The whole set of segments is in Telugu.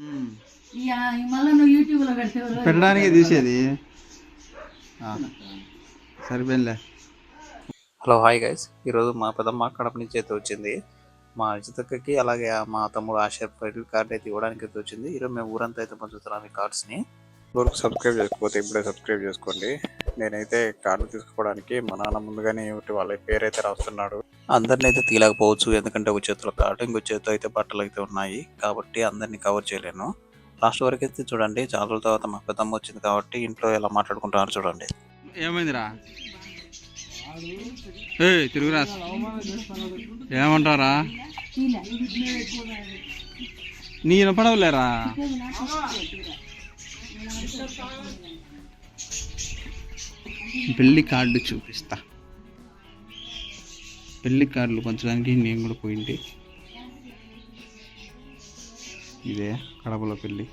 ఇక మళ్ళీ నువ్వు యూట్యూబ్లో పెడితే పెట్టడానికి తీసేది. ఆ, సరిపోయిందిలే. Hello hi guys. ఈరోజు మా పెద్దమ్మ కడప నుంచి అయితే వచ్చింది. మా అజితక్కకి అలాగే మా తమ్ముడు ఆశర్ క్రెడిట్ కార్డ్ అయితే ఇవ్వడానికి అయితే వచ్చింది. ఈరోజు మేము ఊరంతా అయితే పంచుతున్నాం ఈ కార్డ్స్ని. సబ్స్క్రైబ్ చేసుకోకపోతే ఇప్పుడే సబ్స్క్రైబ్ చేసుకోండి. నేనైతే కార్డు తీసుకోవడానికి మా నాన్న ముందుగానే ఒకటి వాళ్ళ పేరు అయితే రాస్తున్నాడు. అందరిని అయితే తీయలేకపోవచ్చు ఎందుకంటే ఒక చేతిలో కార్డు ఇంకో చేతిలో అయితే బట్టలు అయితే ఉన్నాయి. కాబట్టి అందరినీ కవర్ చేయలేను. లాస్ట్ వరకు అయితే చూడండి చాలా రోజుల తర్వాత మా పెద్దమ్మ వచ్చింది కాబట్టి ఇంట్లో ఎలా మాట్లాడుకుంటున్నారు చూడండి. ఏమైందిరా? తిరుగురా. ఏమంటారా నీ వినపడవులేరా? పెళ్ళి కార్డు చూపిస్తా. పెళ్ళి కార్డులు పంచడానికి నేను కూడా పోయింది ఇదే కడపలో పెళ్ళి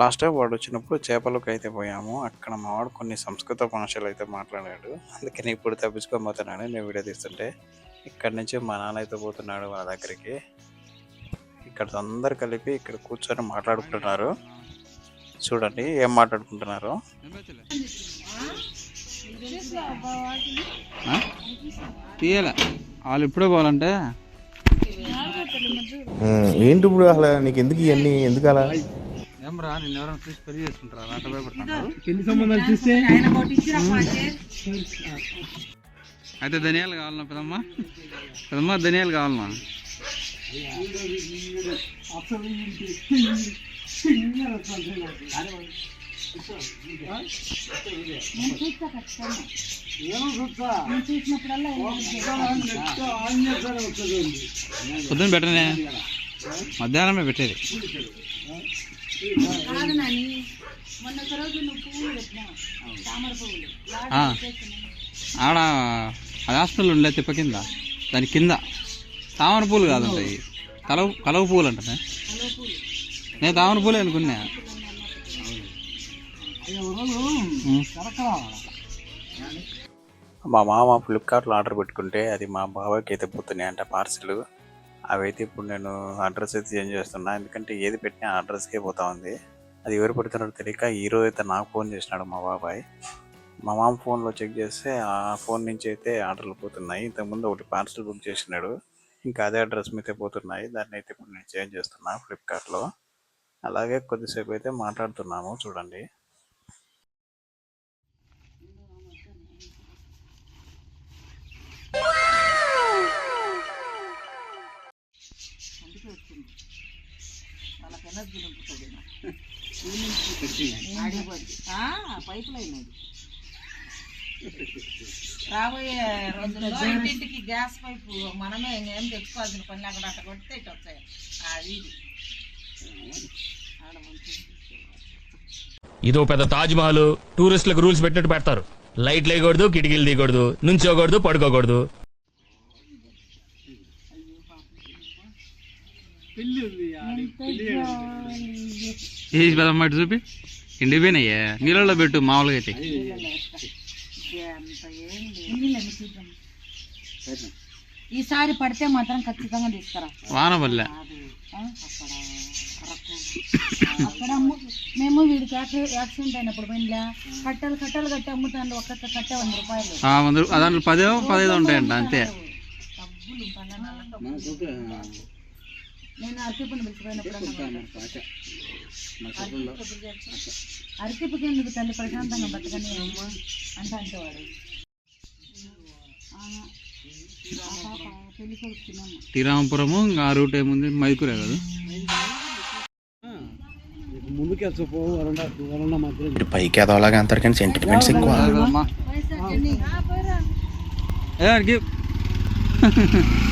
లాస్ట్ టైం వాడు వచ్చినప్పుడు చేపలకు అయితే పోయాము. అక్కడ మా వాడు కొన్ని సంస్కృత భాషలు అయితే మాట్లాడాడు. అందుకని ఇప్పుడు తప్పించుకోబోతున్నాడు నేను వీడియో తీస్తుంటే ఇక్కడ నుంచి మా నాన్న అయితే పోతున్నాడు వాళ్ళ దగ్గరికి. ఇక్కడ అందరు కలిపి ఇక్కడ కూర్చొని మాట్లాడుకుంటున్నారు. చూడండి ఏం మాట్లాడుకుంటున్నారు. తీయాల? వాళ్ళు ఇప్పుడే పోవాలంటే? ఏంటి ఇప్పుడు అసలు నీకు ఎందుకు ఇవన్నీ? ఎందుకు అలా? ఏం రా నిన్ను ఎవరైనా చూసి పెళ్ళి చేసుకుంటారా? అట్లా భయపడుతున్నారు అయితే ధనియాలు కావాలన్నా పెదమ్మా పెదమ్మా ధనియాలు కావాలన్నా? పొద్దున్న పెట్టనే? మధ్యాహ్నమే పెట్టేది. కాదు. ఆడ అది హాస్పిటల్ ఉండే తిప్ప కింద దాని కింద. తామర పూలు కాదంటాయి కలవ కలవ పూలు అంటే నేను తామర పూలే అనుకున్నా. Hmm. మా మామ ఫ్లిప్కార్ట్లో ఆర్డర్ పెట్టుకుంటే అది మా బాబాయ్కి అయితే పోతున్నాయి అంట పార్సిల్ అవైతే ఇప్పుడు నేను అడ్రస్ అయితే చేంజ్ చేస్తున్నా. ఎందుకంటే ఏది పెట్టినా అడ్రస్కే పోతా ఉంది. అది ఎవరు పెడుతున్నారో తెలియక ఈరోజు అయితే నాకు ఫోన్ చేసినాడు మా బాబాయ్. మా మామ ఫోన్లో చెక్ చేస్తే ఆ ఫోన్ నుంచి అయితే ఆర్డర్లు పోతున్నాయి. ఇంతకుముందు ఒకటి పార్సిల్ బుక్ చేసినాడు. ఇంకా అదే అడ్రస్ మీద పోతున్నాయి. దాన్ని అయితే ఇప్పుడు నేను చేంజ్ చేస్తున్నా ఫ్లిప్కార్ట్లో అలాగే కొద్దిసేపు అయితే మాట్లాడుతున్నాము. చూడండి. వాళ్ళకి ఎనర్జీ నింపుతుంది పైప్ లైన్ అది రాబోయే రోజుల్లో ఇంటింటికి గ్యాస్ పైపు మనమే ఏం తెచ్చుకోవాల్సిన పని లేకుండా అట్లా కొడితే ఇటు వచ్చాయి అది ఇది ఇదో పెద్ద తాజ్ మహల్ టూరిస్టులకు రూల్స్ పెట్టినట్టు పెడతారు. లైట్ లేయకూడదు కిటికీలు తీయకూడదు నుంచోకూడదు పడుకోకూడదు. ఏసి పెదమ్మ ఇటు చూపి? ఎండిపోయినాయే నీళ్ళలో పెట్టు మామూలుగా అయితే. ఈసారి పడితే మాత్రం ఖచ్చితంగా తీసుకురా. వాన పల్లె అక్కడ మేము వీడికి యాక్సి- యాక్సిడెంట్ అయినప్పుడు పోయినలే. కట్టలు కట్టలు కట్టి అమ్ముతాను ఒక్కొక్క కట్ట వంద రూపాయలు. దాంట్లో పదో పదహైదు ఉంటాయంట అంతే. డబ్బులు నేను అరటిపుని పిలిచిపోయినప్పుడు అరటిపుకి ఎందుకు తల్లి ప్రశాంతంగా బతకని అమ్మ అంట అంటేవాడు శ్రీరామపురము ఇంకా ఆ రూట్ ఏముంది మైకూరే కదా పైకి ఎదవలాగా అంటారు కానీ సెంటిమెంట్స్ ఎక్కువ. ఏ.